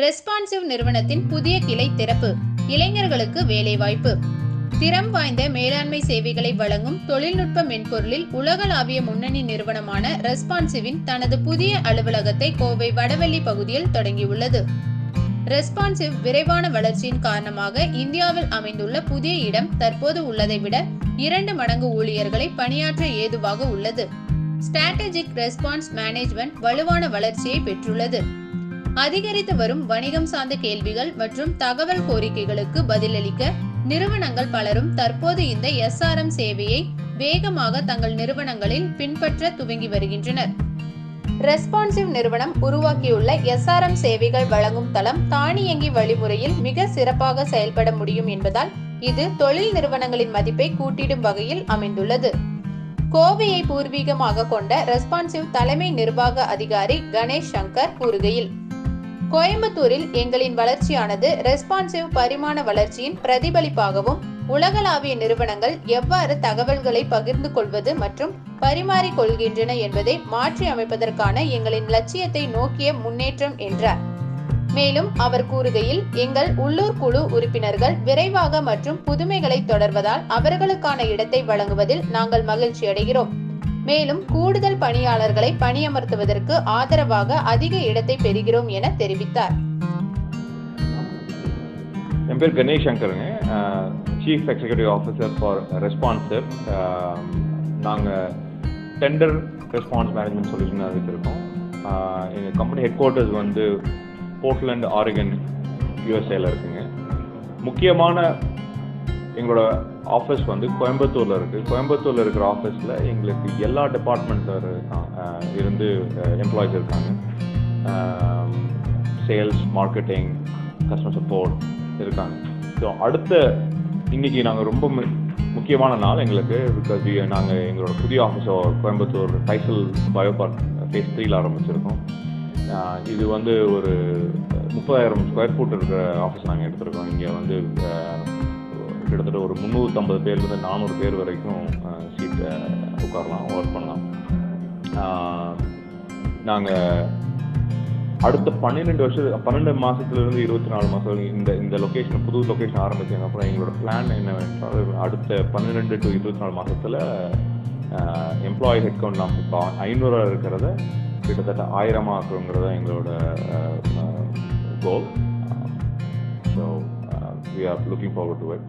Responsive நிறுவனத்தின் புதிய கிளை திறப்பு. இளைஞர்களுக்கு வேலைவாய்ப்பு. திறம் வாய்ந்த மேலாண்மை சேவைகளை வழங்கும் தொழில்நுட்ப மென்பொருளில் உலகளாவிய முன்னணி நிறுவனமான ரெஸ்பான்சிவின் தனது புதிய அலுவலகத்தை கோவை வடவள்ளி பகுதியில் தொடங்கியுள்ளது. ரெஸ்பான்சிவ் விரைவான வளர்ச்சியின் காரணமாக இந்தியாவில் அமைந்துள்ள புதிய இடம் தற்போது உள்ளதை விட இரண்டு மடங்கு ஊழியர்களை பணியாற்ற ஏதுவாக உள்ளது. ஸ்ட்ராட்டஜிக் ரெஸ்பான்ஸ் மேனேஜ்மெண்ட் வலுவான வளர்ச்சியை பெற்றுள்ளது. அதிகரித்து வரும் வணிகம் சார்ந்த கேள்விகள் மற்றும் தகவல் கோரிக்கைகளுக்கு பதிலளிக்க நிறுவனங்கள் பலரும் தற்போது இந்த எஸ்ஆர்எம் சேவையை வேகமாக தங்கள் நிறுவனங்களில் பின்பற்ற துவங்கி வருகின்றனர். ரெஸ்பான்சிவ் நிறுவனம் உருவாக்கியுள்ள எஸ்ஆர்எம் சேவைகள் வழங்கும் தளம் தானியங்கி வழிமுறையில் மிக சிறப்பாக செயல்பட முடியும் என்பதால் இது தொழில் நிறுவனங்களின் மதிப்பை கூட்டிடும் வகையில் அமைந்துள்ளது. கோவையை பூர்வீகமாக கொண்ட ரெஸ்பான்சிவ் தலைமை நிர்வாக அதிகாரி கணேஷ் சங்கர் கூறுகையில் கோயம்புத்தூரில் எங்களின் வளர்ச்சியானது ரெஸ்பான்சிவ் பரிமாண வளர்ச்சியின் பிரதிபலிப்பாகவும் உலகளாவிய நிறுவனங்கள் எவ்வாறு தகவல்களை பகிர்ந்து கொள்வது மற்றும் பரிமாறிக் கொள்கின்றன என்பதை மாற்றி அமைப்பதற்கான எங்களின் லட்சியத்தை நோக்கிய முன்னேற்றம் என்றார். மேலும் அவர் கூறுகையில் எங்கள் உள்ளூர் குழு உறுப்பினர்கள் விரைவாக மற்றும் புதுமைகளை தொடர்வதால் அவர்களுக்கான இடத்தை வழங்குவதில் நாங்கள் மகிழ்ச்சி அடைகிறோம் மேலும் கூடுதல் பணியாளர்களை பணியமர்த்துவதற்கு ஆதரவாக அதிக இடத்தை பெறுகிறோம் என தெரிவித்தார். என் பேர் Ganesh சங்கருங்க. Chief executive officer for responsive நாங்கள் டெண்டர் ரெஸ்பான்ஸ் மேனேஜ்மெண்ட் சொல்யூஷன் அறிவிச்சிருக்கோம் எங்கள் கம்பெனி ஹெட் குவார்ட்டர்ஸ் வந்து போர்ட்லேண்ட் ஆரிகன் யூஎஸ்ஏல இருக்குங்க. முக்கியமான எங்களோட ஆஃபீஸ் வந்து கோயம்புத்தூரில் இருக்குது கோயம்புத்தூரில் இருக்கிற ஆஃபீஸில் எங்களுக்கு எல்லா டிபார்ட்மெண்ட்டில் இருக்காங்க இருந்து எம்ப்ளாயிஸ் இருக்காங்க. சேல்ஸ் மார்க்கெட்டிங் கஸ்டமர் சப்போர்ட் இருக்காங்க. ஸோ அடுத்த இன்னைக்கு நாங்கள் ரொம்ப மு- முக்கியமான நாள் எங்களுக்கு பிகாஸ் நாங்கள் எங்களோட புதிய ஆஃபீஸோ Coimbatore Tidel bio park phase த்ரீல ஆரம்பிச்சிருக்கோம் இது வந்து ஒரு முப்பதாயிரம் ஸ்கொயர் ஃபீட் இருக்கிற ஆஃபீஸ் நாங்கள் எடுத்திருக்கோம். இங்கே வந்து கிட்டத்தட்ட ஒரு முந்நூற்றம்பது பேர்லேருந்து நானூறு பேர் வரைக்கும் சீட்டை உட்காரலாம் ஒர்க் பண்ணலாம். நாங்கள் அடுத்த பன்னிரெண்டு வருஷம் பன்னெண்டு மாதத்துலேருந்து இருபத்தி நாலு மாதம் இந்த இந்த லொக்கேஷன் புது லொக்கேஷன் ஆரம்பித்ததுக்கு அப்புறம் எங்களோட பிளான் என்னவென்றால் அடுத்த பன்னிரெண்டு டு இருபத்தி நாலு மாதத்தில் எம்ப்ளாயி ஹெட் கவுண்ட் நாம் இப்போ ஐநூறாக இருக்கிறத கிட்டத்தட்ட ஆயிரமாக ஆக்குங்கிறத எங்களோட goal so we are looking forward to it